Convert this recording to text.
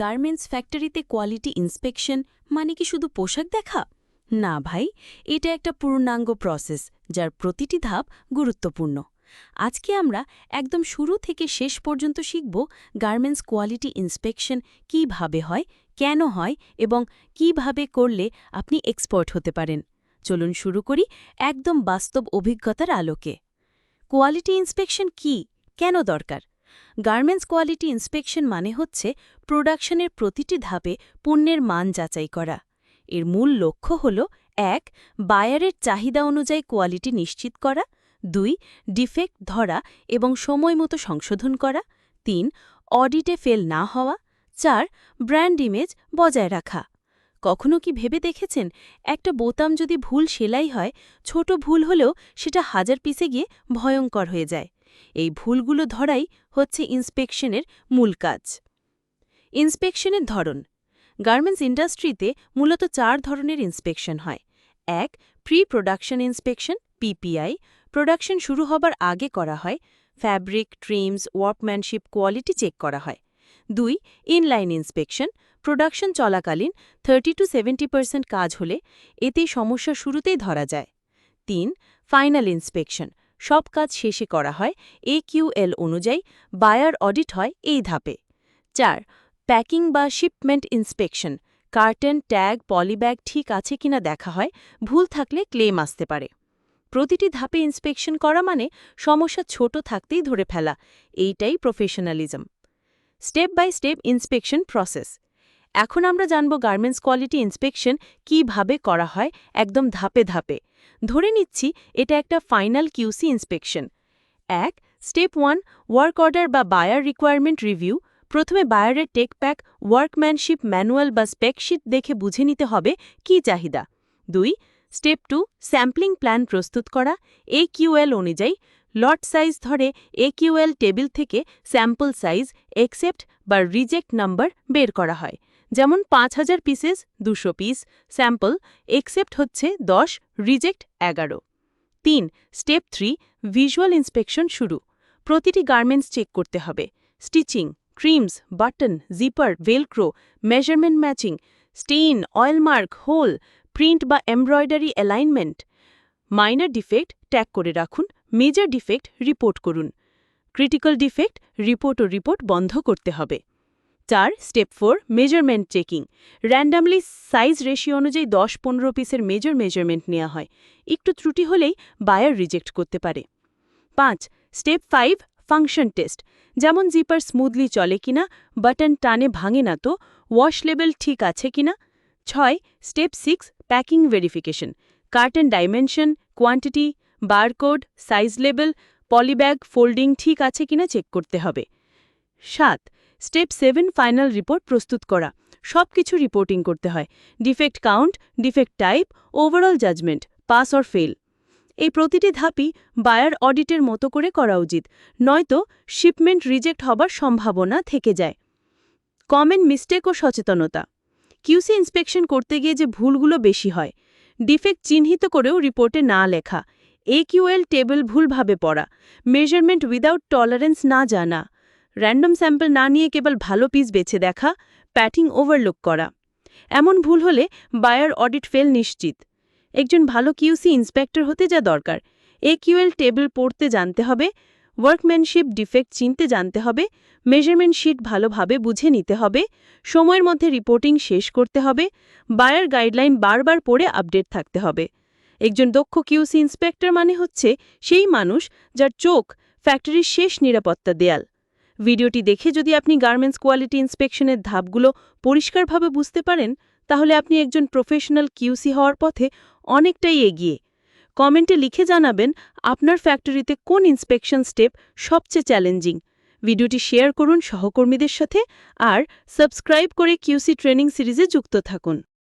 Garments ফ্যাক্টরিতে quality inspection মানে কি শুধু পোশাক দেখা? না ভাই, এটা একটা পূর্ণাঙ্গ প্রসেস, যার প্রতিটি ধাপ গুরুত্বপূর্ণ। আজকে আমরা একদম শুরু থেকে শেষ পর্যন্ত শিখব গার্মেন্টস কোয়ালিটি ইন্সপেকশন কীভাবে হয়, কেন হয় এবং কীভাবে করলে আপনি এক্সপার্ট হতে পারেন। চলুন শুরু করি একদম বাস্তব অভিজ্ঞতার আলোকে। কোয়ালিটি ইন্সপেকশন কি? কেন দরকার? গার্মেন্টস কোয়ালিটি ইন্সপেকশন মানে হচ্ছে প্রোডাকশনের প্রতিটি ধাপে পণ্যের মান যাচাই করা। এর মূল লক্ষ্য হল, এক, বায়ারের চাহিদা অনুযায়ী কোয়ালিটি নিশ্চিত করা। দুই, ডিফেক্ট ধরা এবং সময়মতো সংশোধন করা। তিন, অডিটে ফেল না হওয়া। চার, ব্র্যান্ড ইমেজ বজায় রাখা। কখনো কি ভেবে দেখেছেন, একটা বোতাম যদি ভুল সেলাই হয়, ছোট ভুল হলেও সেটা হাজার পিসে গিয়ে ভয়ঙ্কর হয়ে যায়। এই ভুলগুলো ধরাই হচ্ছে ইন্সপেকশনের মূল কাজ। ইন্সপেকশনের ধরন। গার্মেন্টস ইন্ডাস্ট্রিতে মূলত চার ধরনের ইন্সপেকশন হয়। এক pre production inspection PPI production শুরু হবার আগে করা হয়। Fabric trims workmanship quality check করা হয়। দুই ইনলাইন ইন্সপেকশন প্রোডাকশন চলাকালীন থার্টি টু সেভেন্টি পার্সেন্ট কাজ হলে এতেই সমস্যা শুরুতেই ধরা যায়। তিন ফাইনাল ইন্সপেকশন সব কাজ শেষে করা হয় এ কিউএল অনুযায়ী, বায়ার অডিট হয় এই ধাপে। চার, প্যাকিং বা shipment inspection, carton, tag, polybag ঠিক আছে কিনা দেখা হয়, ভুল থাকলে ক্লেম আসতে পারে। প্রতিটি ধাপে ইন্সপেকশন করা মানে সমস্যা ছোট থাকতেই ধরে ফেলা, এইটাই professionalism step by step inspection process. এখন আমরা জানব গার্মেন্টস কোয়ালিটি ইন্সপেকশন কীভাবে করা হয়, একদম ধাপে ধাপে। ধরে নিচ্ছি এটা একটা ফাইনাল কিউসি ইন্সপেকশন এক স্টেপ ওয়ান ওয়ার্ক অর্ডার বা বায়ার রিকোয়ারমেন্ট রিভিউ প্রথমে বায়ারের টেক প্যাক ওয়ার্কম্যানশিপ ম্যানুয়াল বা স্পেকশিট দেখে বুঝে নিতে হবে কি চাহিদা। দুই স্টেপ টু স্যাম্পলিং প্ল্যান প্রস্তুত করা। এ কিউএল অনুযায়ী লট সাইজ ধরে এ কিউএল টেবিল থেকে স্যাম্পল সাইজ একসেপ্ট বা রিজেক্ট নাম্বার বের করা হয়। যেমন পাঁচ হাজার পিসেস দুশো পিস স্যাম্পল একসেপ্ট হচ্ছে দশ রিজেক্ট এগারো। তিন স্টেপ থ্রি ভিজুয়াল ইন্সপেকশন শুরু। প্রতিটি গার্মেন্টস চেক করতে হবে। Stitching trims button zipper velcro measurement matching stain oil mark hole print বা embroidery alignment minor defect tag করে রাখুন। মেজর ডিফেক্ট রিপোর্ট করুন। ক্রিটিক্যাল ডিফেক্ট রিপোর্ট ও রিপোর্ট বন্ধ করতে হবে। চার step four measurement checking randomly size ratio অনুযায়ী দশ, পনেরো পিসের মেজর মেজারমেন্ট নেওয়া হয়। একটু ত্রুটি হলেই বায়ার রিজেক্ট করতে পারে। পাঁচ স্টেপ ফাইভ ফাংশন টেস্ট যেমন জিপার স্মুথলি চলে কিনা বাটন টানে ভাঙে না তো ওয়াশ লেভেল ঠিক আছে কিনা। ছয় step six packing verification carton dimension quantity barcode size label polybag folding ঠিক আছে কিনা চেক করতে হবে। সাত স্টেপ সেভেন ফাইনাল রিপোর্ট প্রস্তুত করা। সব কিছু রিপোর্টিং করতে হয়। Defect count, defect type, overall judgement, pass or fail. এই প্রতিটি ধাপই বায়ার অডিটের মতো করে করা উচিত, নয়তো শিপমেন্ট রিজেক্ট হবার সম্ভাবনা থেকে যায়। কমেন্ট মিস্টেক ও সচেতনতা। কিউসি ইন্সপেকশন করতে গিয়ে যে ভুলগুলো বেশি হয়, ডিফেক্ট চিহ্নিত করেও রিপোর্টে না লেখা। একিউএল টেবিল ভুলভাবে পড়া। মেজারমেন্ট উইদাউট টলারেন্স না জানা। র্যান্ডম স্যাম্পল না নিয়ে কেবল ভালো পিস বেছে দেখা প্যাটিং ওভারলুক করা। এমন ভুল হলে বায়ার অডিট ফেল নিশ্চিত। একজন ভালো কিউসি ইন্সপেক্টর হতে যা দরকার। এ কিউএল টেবিল পড়তে জানতে হবে ওয়ার্কম্যানশিপ ডিফেক্ট চিনতে জানতে হবে মেজারমেন্ট শিট ভালোভাবে বুঝে নিতে হবে, সময়ের মধ্যে রিপোর্টিং শেষ করতে হবে বায়ার গাইডলাইন বারবার পড়ে আপডেট থাকতে হবে। একজন দক্ষ কিউসি ইন্সপেক্টর মানে হচ্ছে সেই মানুষ যার চোখ ফ্যাক্টরির শেষ নিরাপত্তা দেয়াল। ভিডিওটি দেখে যদি আপনি গার্মেন্টস কোয়ালিটি ইন্সপেকশনের ধাপগুলো পরিষ্কারভাবে বুঝতে পারেন, তাহলে আপনি একজন প্রফেশনাল কিউসি হওয়ার পথে অনেকটাই এগিয়ে। কমেন্টে লিখে জানাবেন আপনার ফ্যাক্টরিতে কোন ইন্সপেকশন স্টেপ সবচেয়ে চ্যালেঞ্জিং। ভিডিওটি শেয়ার করুন সহকর্মীদের সাথে আর সাবস্ক্রাইব করে কিউসি ট্রেনিং সিরিজে যুক্ত থাকুন।